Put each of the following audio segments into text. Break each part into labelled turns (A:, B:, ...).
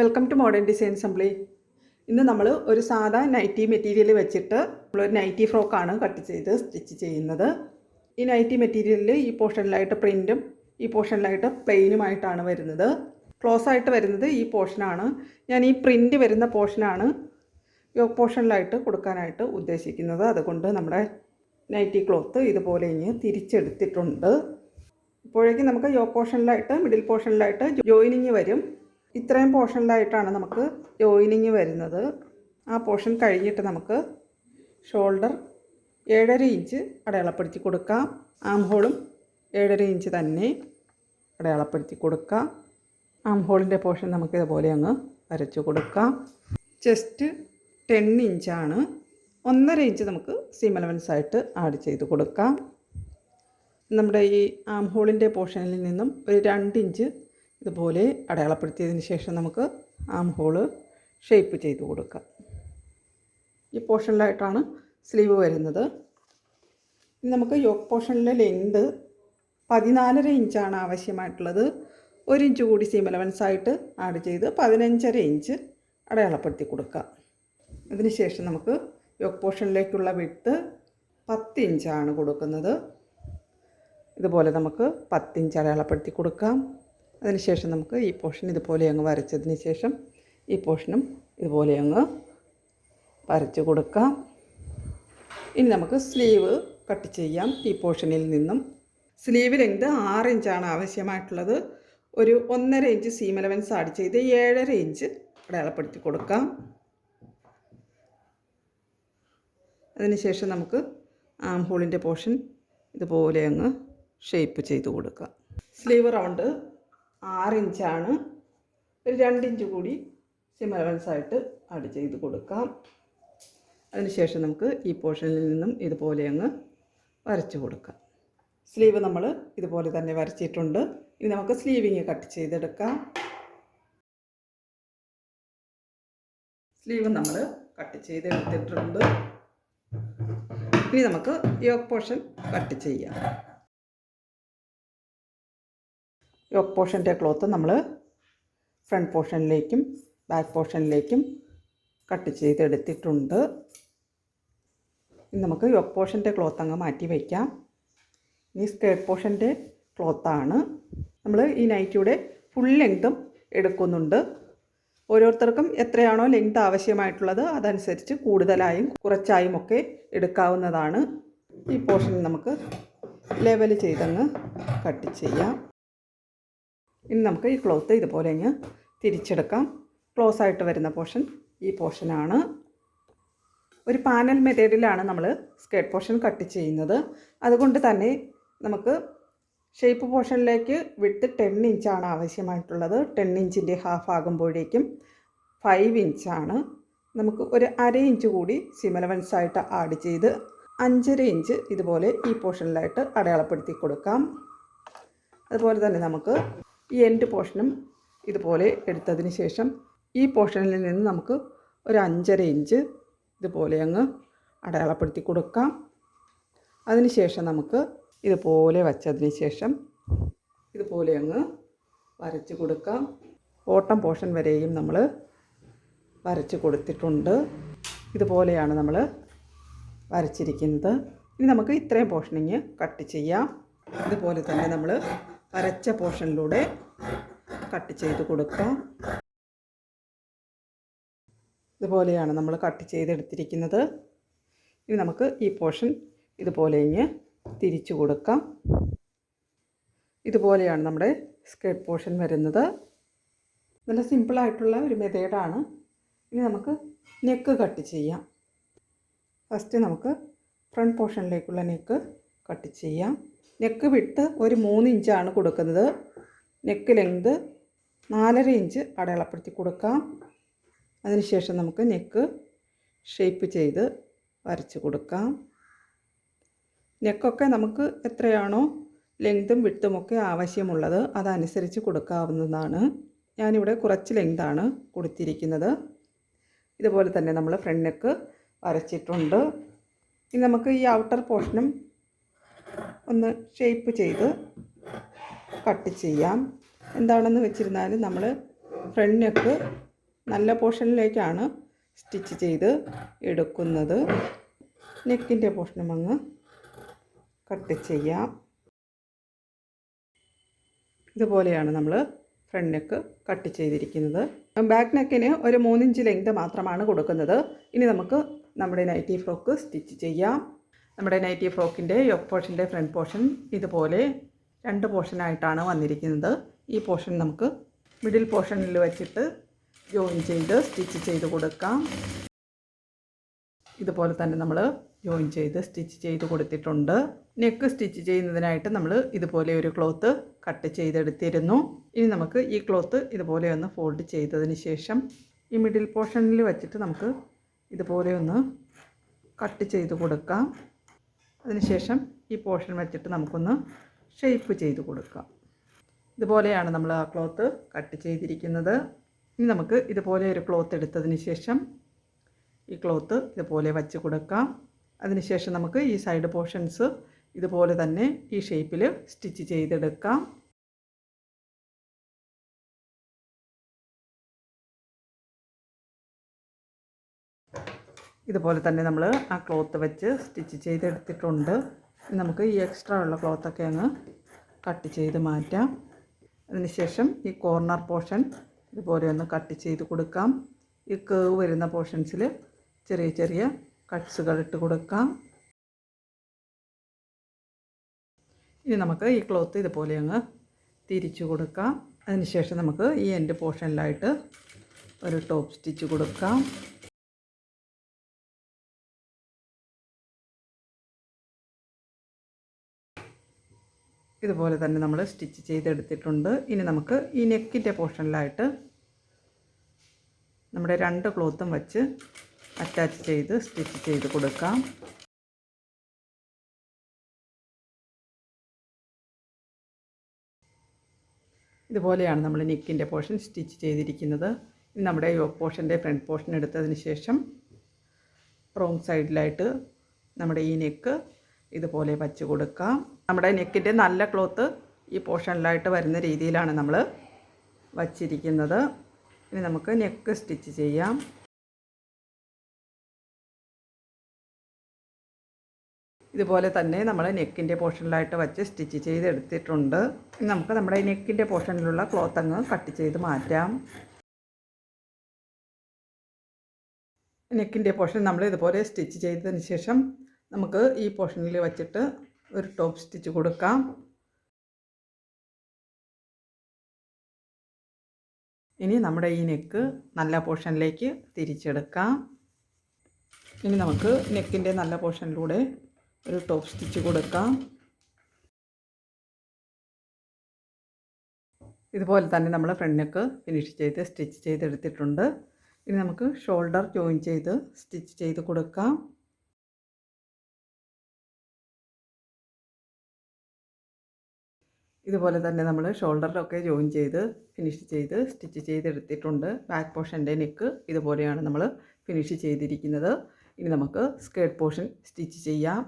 A: Welcome to modern design assembly ഇന്ന് നമ്മൾ ഒരു സാധാ നൈറ്റി മെറ്റീരിയൽ വെച്ചിട്ട് നമ്മളൊരു നൈറ്റി ഫ്രോക്കാണ് കട്ട് ചെയ്ത് സ്റ്റിച്ച് ചെയ്യുന്നത്. ഈ നൈറ്റി മെറ്റീരിയലിൽ ഈ പോർഷനിലായിട്ട് പ്രിന്റും ഈ പോർഷനിലായിട്ട് പ്ലെയിനുമായിട്ടാണ് വരുന്നത്. ക്ലോസ് ആയിട്ട് വരുന്നത് ഈ പോർഷനാണ് ഞാൻ ഈ പ്രിന്റ് വരുന്ന പോർഷനാണ് യോക്ക് പോർഷനിലായിട്ട് കൊടുക്കാനായിട്ട് ഉദ്ദേശിക്കുന്നത്. അതുകൊണ്ട് നമ്മുടെ നൈറ്റി ക്ലോത്ത് ഇതുപോലെ ഇനി തിരിച്ചെടുത്തിട്ടുണ്ട്. ഇപ്പോഴേക്കും നമുക്ക് യോക്ക് പോർഷനിലായിട്ട് മിഡിൽ പോർഷനിലായിട്ട് ജോയിനിങ് വരും. ഇത്രയും പോർഷനിലായിട്ടാണ് നമുക്ക് ജോയിനിങ് വരുന്നത്. ആ പോർഷൻ കഴിഞ്ഞിട്ട് നമുക്ക് ഷോൾഡർ ഏഴര ഇഞ്ച് അടയാളപ്പെടുത്തി കൊടുക്കാം. ആം ഹോളും ഏഴര ഇഞ്ച് തന്നെ അടയാളപ്പെടുത്തി കൊടുക്കാം. ആം ഹോളിന്റെ പോർഷൻ നമുക്ക് ഇതുപോലെ അങ്ങ് വരച്ചു കൊടുക്കാം. ചെസ്റ്റ് ടെൻ ഇഞ്ചാണ് ഒന്നര ഇഞ്ച് നമുക്ക് സീം അലവൻസ് ആയിട്ട് ആഡ് ചെയ്ത് കൊടുക്കാം. നമ്മുടെ ഈ ആം ഹോളിന്റെ പോർഷനിൽ നിന്നും ഒരു രണ്ട് ഇഞ്ച് ഇതുപോലെ അടയാളപ്പെടുത്തിയതിന് ശേഷം നമുക്ക് ആം ഹോൾ ഷേപ്പ് ചെയ്ത് കൊടുക്കാം. ഈ പോർഷനിലായിട്ടാണ് സ്ലീവ് വരുന്നത്. നമുക്ക് യോക്ക് പോർഷനിലെ ലെങ്ത് പതിനാലര ഇഞ്ചാണ് ആവശ്യമായിട്ടുള്ളത്. ഒരു ഇഞ്ച് കൂടി സീം അലവൻസ് ആയിട്ട് ആഡ് ചെയ്ത് പതിനഞ്ചര ഇഞ്ച് അടയാളപ്പെടുത്തി കൊടുക്കാം. അതിനുശേഷം നമുക്ക് യോക്ക് പോർഷനിലേക്കുള്ള വിട്ട് പത്ത് ഇഞ്ചാണ് കൊടുക്കുന്നത്. ഇതുപോലെ നമുക്ക് പത്തിഞ്ച് അടയാളപ്പെടുത്തി കൊടുക്കാം. അതിനുശേഷം നമുക്ക് ഈ പോർഷൻ ഇതുപോലെ അങ്ങ് വരച്ചതിന് ശേഷം ഈ പോർഷനും ഇതുപോലെ അങ്ങ് വരച്ച് കൊടുക്കാം. ഇനി നമുക്ക് സ്ലീവ് കട്ട് ചെയ്യാം. ഈ പോർഷനിൽ നിന്നും സ്ലീവ് ലെങ്ത് ആറ് ഇഞ്ചാണ് ആവശ്യമായിട്ടുള്ളത്. ഒരു ഒന്നര ഇഞ്ച് സീം അലവൻസ് ആഡ് ചെയ്ത് ഏഴര ഇഞ്ച് അടയാളപ്പെടുത്തി കൊടുക്കാം. അതിനുശേഷം നമുക്ക് ആം ഹോളിന്റെ പോർഷൻ ഇതുപോലെ അങ്ങ് ഷേപ്പ് ചെയ്ത് കൊടുക്കാം. സ്ലീവ് റൗണ്ട് ആറ് ഇഞ്ചാണ്. ഒരു രണ്ടിഞ്ച് കൂടി സിം അലവൻസ് ആയിട്ട് ആഡ് ചെയ്ത് കൊടുക്കാം. അതിനുശേഷം നമുക്ക് ഈ പോർഷനിൽ നിന്നും ഇതുപോലെ അങ്ങ് വരച്ചു കൊടുക്കാം. സ്ലീവ് നമ്മൾ ഇതുപോലെ തന്നെ വരച്ചിട്ടുണ്ട്. ഇനി നമുക്ക് സ്ലീവിങ് കട്ട് ചെയ്തെടുക്കാം. സ്ലീവ് നമ്മൾ കട്ട് ചെയ്തെടുത്തിട്ടുണ്ട്. ഇനി നമുക്ക് യോക്ക് പോർഷൻ കട്ട് ചെയ്യാം. യോക്ക് പോർഷന്റെ ക്ലോത്ത് നമ്മൾ ഫ്രണ്ട് പോർഷനിലേക്കും ബാക്ക് പോർഷനിലേക്കും കട്ട് ചെയ്തെടുത്തിട്ടുണ്ട്. ഇനി നമുക്ക് യോക്ക് പോർഷന്റെ ക്ലോത്ത് അങ്ങ് മാറ്റി വയ്ക്കാം ഇനി സ്കേർട്ട് പോർഷന്റെ ക്ലോത്താണ് നമ്മൾ ഈ നൈറ്റിയുടെ ഫുൾ ലെങ്തും എടുക്കുന്നുണ്ട്. ഓരോരുത്തർക്കും എത്രയാണോ ലെങ്ത് ആവശ്യമായിട്ടുള്ളത് അതനുസരിച്ച് കൂടുതലായും കുറച്ചായും ഒക്കെ എടുക്കാവുന്നതാണ്. ഈ പോർഷൻ നമുക്ക് ലെവൽ ചെയ്തങ്ങ് കട്ട് ചെയ്യാം. ഇനി നമുക്ക് ഈ ക്ലോത്ത് ഇതുപോലെ അങ്ങ് തിരിച്ചെടുക്കാം. ക്ലോസ് ആയിട്ട് വരുന്ന പോർഷൻ ഈ പോർഷനാണ് ഒരു പാനൽ മെത്തേഡിലാണ് നമ്മൾ സ്കേർട്ട് പോർഷൻ കട്ട് ചെയ്യുന്നത്. അതുകൊണ്ട് തന്നെ നമുക്ക് ഷേപ്പ് പോർഷനിലേക്ക് വിട്ട് ടെൻ ഇഞ്ചാണ് ആവശ്യമായിട്ടുള്ളത്. ടെൻ ഇഞ്ചിന്റെ ഹാഫ് ആകുമ്പോഴേക്കും ഫൈവ് ഇഞ്ചാണ് നമുക്ക് ഒരു അര ഇഞ്ച് കൂടി സിമലവൻസ് ആയിട്ട് ആഡ് ചെയ്ത് അഞ്ചര ഇഞ്ച് ഇതുപോലെ ഈ പോർഷനിലായിട്ട് അടയാളപ്പെടുത്തി കൊടുക്കാം. അതുപോലെ തന്നെ നമുക്ക് ഈ എൻഡ് പോർഷനും ഇതുപോലെ എടുത്തതിന് ശേഷം ഈ പോർഷനിൽ നിന്ന് നമുക്ക് ഒരു അഞ്ചര ഇഞ്ച് ഇതുപോലെ അങ്ങ് അടയാളപ്പെടുത്തി കൊടുക്കാം. അതിനുശേഷം നമുക്ക് ഇതുപോലെ വച്ചതിന് ശേഷം ഇതുപോലെ അങ്ങ് വരച്ച് കൊടുക്കാം. ഓട്ടം പോർഷൻ വരെയും നമ്മൾ വരച്ച് കൊടുത്തിട്ടുണ്ട്. ഇതുപോലെയാണ് നമ്മൾ വരച്ചിരിക്കുന്നത്. ഇനി നമുക്ക് ഇത്രയും പോർഷനിങ് കട്ട് ചെയ്യാം. ഇതുപോലെ തന്നെ നമ്മൾ വരച്ച പോർഷനിലൂടെ കട്ട് ചെയ്ത് കൊടുക്കാം. ഇതുപോലെയാണ് നമ്മൾ കട്ട് ചെയ്തെടുത്തിരിക്കുന്നത്. ഇനി നമുക്ക് ഈ പോർഷൻ ഇതുപോലെ ഇങ്ങ് തിരിച്ചു കൊടുക്കാം. ഇതുപോലെയാണ് നമ്മുടെ സ്കേർട്ട് പോർഷൻ വരുന്നത്. നല്ല സിമ്പിളായിട്ടുള്ള ഒരു മെത്തേഡാണ് ഇനി നമുക്ക് നെക്ക് കട്ട് ചെയ്യാം. ഫസ്റ്റ് നമുക്ക് ഫ്രണ്ട് പോർഷനിലേക്കുള്ള നെക്ക് കട്ട് ചെയ്യാം. നെക്ക് വിട്ട് ഒരു മൂന്ന് ഇഞ്ചാണ് കൊടുക്കുന്നത്. നെക്ക് ലെങ്ത് നാലര ഇഞ്ച് അടയാളപ്പെടുത്തി കൊടുക്കാം. അതിനുശേഷം നമുക്ക് നെക്ക് ഷേപ്പ് ചെയ്ത് വരച്ച് കൊടുക്കാം. നെക്കൊക്കെ നമുക്ക് എത്രയാണോ ലെങ്തും വിട്ടുമൊക്കെ ആവശ്യമുള്ളത് അതനുസരിച്ച് കൊടുക്കാവുന്നതാണ്. ഞാനിവിടെ കുറച്ച് ലെങ്താണ് കൊടുത്തിരിക്കുന്നത്. ഇതുപോലെ തന്നെ നമ്മൾ ഫ്രണ്ട് നെക്ക് വരച്ചിട്ടുണ്ട്. ഇനി നമുക്ക് ഈ ഔട്ടർ പോർഷനും ഒന്ന് ഷേപ്പ് ചെയ്ത് കട്ട് ചെയ്യാം. എന്താണെന്ന് വെച്ചിരുന്നാൽ നമ്മൾ ഫ്രണ്ട് നെക്ക് നല്ല പോർഷനിലേക്കാണ് സ്റ്റിച്ച് ചെയ്ത് എടുക്കുന്നത്. നെക്കിന്റെ പോർഷനും അങ്ങ് കട്ട് ചെയ്യാം. ഇതുപോലെയാണ് നമ്മൾ ഫ്രണ്ട് നെക്ക് കട്ട് ചെയ്തിരിക്കുന്നത്. ബാക്ക് നെക്കിന് ഒരു മൂന്നിഞ്ച് ലെങ്ത് മാത്രമാണ് കൊടുക്കുന്നത്. ഇനി നമുക്ക് നമ്മുടെ നൈറ്റി ഫ്രോക്ക് സ്റ്റിച്ച് ചെയ്യാം. നമ്മുടെ നൈറ്റി ഫ്രോക്കിന്റെ യോക്ക് പോർഷന്റെ ഫ്രണ്ട് പോർഷൻ ഇതുപോലെ രണ്ട് പോർഷനായിട്ടാണ് വന്നിരിക്കുന്നത്. ഈ പോർഷൻ നമുക്ക് മിഡിൽ പോർഷനിൽ വെച്ചിട്ട് ജോയിൻ ചെയ്ത് സ്റ്റിച്ച് ചെയ്ത് കൊടുക്കാം. ഇതുപോലെ തന്നെ നമ്മൾ ജോയിൻ ചെയ്ത് സ്റ്റിച്ച് ചെയ്ത് കൊടുത്തിട്ടുണ്ട്. നെക്ക് സ്റ്റിച്ച് ചെയ്യുന്നതിനായിട്ട് നമ്മൾ ഇതുപോലെ ഒരു ക്ലോത്ത് കട്ട് ചെയ്തെടുത്തിരുന്നു. ഇനി നമുക്ക് ഈ ക്ലോത്ത് ഇതുപോലെ ഒന്ന് ഫോൾഡ് ചെയ്തതിന് ശേഷം ഈ മിഡിൽ പോർഷനിൽ വെച്ചിട്ട് നമുക്ക് ഇതുപോലെ ഒന്ന് കട്ട് ചെയ്ത് കൊടുക്കാം. അതിനുശേഷം ഈ പോർഷൻ വെച്ചിട്ട് നമുക്കൊന്ന് ഷേപ്പ് ചെയ്ത് കൊടുക്കാം. ഇതുപോലെയാണ് നമ്മൾ ആ ക്ലോത്ത് കട്ട് ചെയ്തിരിക്കുന്നത്. ഇനി നമുക്ക് ഇതുപോലെ ഒരു ക്ലോത്ത് എടുത്തതിന് ശേഷം ഈ ക്ലോത്ത് ഇതുപോലെ വച്ച് കൊടുക്കാം. അതിനുശേഷം നമുക്ക് ഈ സൈഡ് പോർഷൻസ് ഇതുപോലെ തന്നെ ഈ ഷേപ്പിൽ സ്റ്റിച്ച് ചെയ്തെടുക്കാം. ഇതുപോലെ തന്നെ നമ്മൾ ആ ക്ലോത്ത് വെച്ച് സ്റ്റിച്ച് ചെയ്തെടുത്തിട്ടുണ്ട്. നമുക്ക് ഈ എക്സ്ട്രാ ഉള്ള ക്ലോത്തൊക്കെ അങ്ങ് കട്ട് ചെയ്ത് മാറ്റാം. അതിനുശേഷം ഈ കോർണർ പോർഷൻ ഇതുപോലെ ഒന്ന് കട്ട് ചെയ്ത് കൊടുക്കാം. ഈ കേവ് വരുന്ന പോർഷൻസിൽ ചെറിയ ചെറിയ കട്ട്സുകൾ ഇട്ട് കൊടുക്കാം. ഇനി നമുക്ക് ഈ ക്ലോത്ത് ഇതുപോലെ അങ്ങ് തിരിച്ചു കൊടുക്കാം. അതിനുശേഷം നമുക്ക് ഈ എൻഡ് പോർഷനിലായിട്ട് ഒരു ടോപ്പ് സ്റ്റിച്ച് കൊടുക്കാം. ഇതുപോലെ തന്നെ നമ്മൾ സ്റ്റിച്ച് ചെയ്തെടുത്തിട്ടുണ്ട്. ഇനി നമുക്ക് ഈ നെക്കിന്റെ പോർഷനിലായിട്ട് നമ്മുടെ രണ്ട് ക്ലോത്തും വച്ച് അറ്റാച്ച് ചെയ്ത് സ്റ്റിച്ച് ചെയ്ത് കൊടുക്കാം. ഇതുപോലെയാണ് നമ്മൾ നെക്കിന്റെ പോർഷൻ സ്റ്റിച്ച് ചെയ്തിരിക്കുന്നത്. നമ്മുടെ യോക്ക് പോർഷന്റെ ഫ്രണ്ട് പോർഷൻ എടുത്തതിന് ശേഷം റോങ് സൈഡിലായിട്ട് നമ്മുടെ ഈ നെക്ക് ഇതുപോലെ വച്ച് കൊടുക്കാം. നമ്മുടെ നെക്കിന്റെ നല്ല ക്ലോത്ത് ഈ പോർഷനിലായിട്ട് വരുന്ന രീതിയിലാണ് നമ്മൾ വച്ചിരിക്കുന്നത്. ഇനി നമുക്ക് നെക്ക് സ്റ്റിച്ച് ചെയ്യാം. ഇതുപോലെ തന്നെ നമ്മൾ നെക്കിന്റെ പോർഷനിലായിട്ട് വച്ച് സ്റ്റിച്ച് ചെയ്തെടുത്തിട്ടുണ്ട്. നമുക്ക് നമ്മുടെ നെക്കിന്റെ പോർഷനിലുള്ള ക്ലോത്ത് അങ്ങ് കട്ട് ചെയ്ത് മാറ്റാം. നെക്കിന്റെ പോർഷൻ നമ്മൾ ഇതുപോലെ സ്റ്റിച്ച് ചെയ്തതിന് ശേഷം നമുക്ക് ഈ പോർഷനിൽ വച്ചിട്ട് ഒരു ടോപ്പ് സ്റ്റിച്ച് കൊടുക്കാം. ഇനി നമ്മുടെ ഈ നെക്ക് നല്ല പോർഷനിലേക്ക് തിരിച്ചെടുക്കാം. ഇനി നമുക്ക് നെക്കിന്റെ നല്ല പോർഷനിലൂടെ ഒരു ടോപ്പ് സ്റ്റിച്ച് കൊടുക്കാം. ഇതുപോലെ തന്നെ നമ്മൾ ഫ്രണ്ട് നെക്ക് ഫിനിഷ് ചെയ്ത് സ്റ്റിച്ച് ചെയ്തെടുത്തിട്ടുണ്ട്. ഇനി നമുക്ക് ഷോൾഡർ ജോയിൻ ചെയ്ത് സ്റ്റിച്ച് ചെയ്ത് കൊടുക്കാം. ഇതുപോലെ തന്നെ നമ്മൾ ഷോൾഡറിലൊക്കെ ജോയിൻ ചെയ്ത് ഫിനിഷ് ചെയ്ത് സ്റ്റിച്ച് ചെയ്തെടുത്തിട്ടുണ്ട്. ബാക്ക് പോർഷന്റെ നെക്ക് ഇതുപോലെയാണ് നമ്മൾ ഫിനിഷ് ചെയ്തിരിക്കുന്നത്. ഇനി നമുക്ക് സ്കേർട്ട് പോർഷൻ സ്റ്റിച്ച് ചെയ്യാം.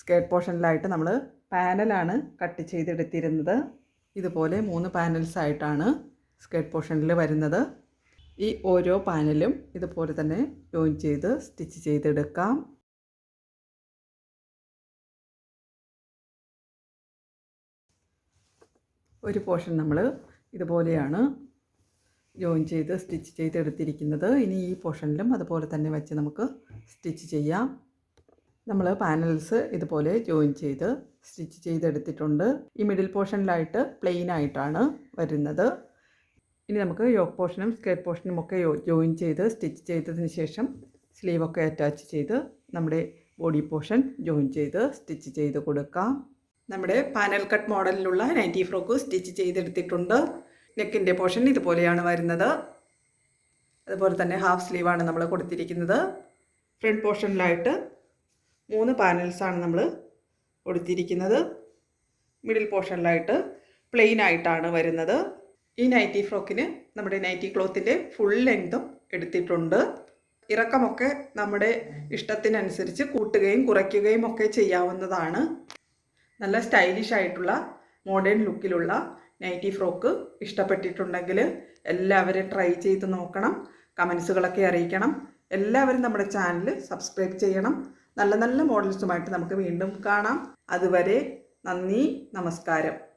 A: സ്കേർട്ട് പോർഷനിലായിട്ട് നമ്മൾ പാനലാണ് കട്ട് ചെയ്തെടുത്തിരുന്നത്. ഇതുപോലെ മൂന്ന് പാനൽസ് ആയിട്ടാണ് സ്കേർട്ട് പോർഷനിൽ വരുന്നത്. ഈ ഓരോ പാനലും ഇതുപോലെ തന്നെ ജോയിൻ ചെയ്ത് സ്റ്റിച്ച് ചെയ്തെടുക്കാം. ഒരു പോർഷൻ നമ്മൾ ഇതുപോലെയാണ് ജോയിൻ ചെയ്ത് സ്റ്റിച്ച് ചെയ്തെടുത്തിരിക്കുന്നത്. ഇനി ഈ പോർഷനിലും അതുപോലെ തന്നെ വെച്ച് നമുക്ക് സ്റ്റിച്ച് ചെയ്യാം. നമ്മൾ പാനൽസ് ഇതുപോലെ ജോയിൻ ചെയ്ത് സ്റ്റിച്ച് ചെയ്തെടുത്തിട്ടുണ്ട്. ഈ മിഡിൽ പോർഷനിലായിട്ട് പ്ലെയിൻ ആയിട്ടാണ് വരുന്നത്. ഇനി നമുക്ക് യോക്ക് പോർഷനും സ്കേർട്ട് പോർഷനും ഒക്കെ ജോയിൻ ചെയ്ത് സ്റ്റിച്ച് ചെയ്തതിന് ശേഷം സ്ലീവൊക്കെ അറ്റാച്ച് ചെയ്ത് നമ്മുടെ ബോഡി പോർഷൻ ജോയിൻ ചെയ്ത് സ്റ്റിച്ച് ചെയ്ത് കൊടുക്കാം. നമ്മുടെ പാനൽ കട്ട് മോഡലിലുള്ള നൈറ്റി ഫ്രോക്ക് സ്റ്റിച്ച് ചെയ്തെടുത്തിട്ടുണ്ട്. നെക്കിന്റെ പോർഷൻ ഇതുപോലെയാണ് വരുന്നത്. അതുപോലെ തന്നെ ഹാഫ് സ്ലീവാണ് നമ്മൾ കൊടുത്തിരിക്കുന്നത്. ഫ്രണ്ട് പോർഷനിലായിട്ട് മൂന്ന് പാനൽസാണ് നമ്മൾ കൊടുത്തിരിക്കുന്നത്. മിഡിൽ പോർഷനിലായിട്ട് പ്ലെയിൻ ആയിട്ടാണ് വരുന്നത്. ഈ നൈറ്റി ഫ്രോക്കിന് നമ്മുടെ നൈറ്റി ക്ലോത്തിന്റെ ഫുൾ ലെങ്തും എടുത്തിട്ടുണ്ട്. ഇറക്കമൊക്കെ നമ്മുടെ ഇഷ്ടത്തിനനുസരിച്ച് കൂട്ടുകയും കുറയ്ക്കുകയും ഒക്കെ ചെയ്യാവുന്നതാണ്. നല്ല സ്റ്റൈലിഷ് ആയിട്ടുള്ള മോഡേൺ ലുക്കിലുള്ള നൈറ്റി ഫ്രോക്ക് ഇഷ്ടപ്പെട്ടിട്ടുണ്ടെങ്കിൽ എല്ലാവരും ട്രൈ ചെയ്ത് നോക്കണം. കമൻസുകളൊക്കെ അറിയിക്കണം. എല്ലാവരും നമ്മുടെ ചാനൽ സബ്സ്ക്രൈബ് ചെയ്യണം. നല്ല നല്ല മോഡൽസുമായിട്ട് നമുക്ക് വീണ്ടും കാണാം. അതുവരെ നന്ദി നമസ്കാരം.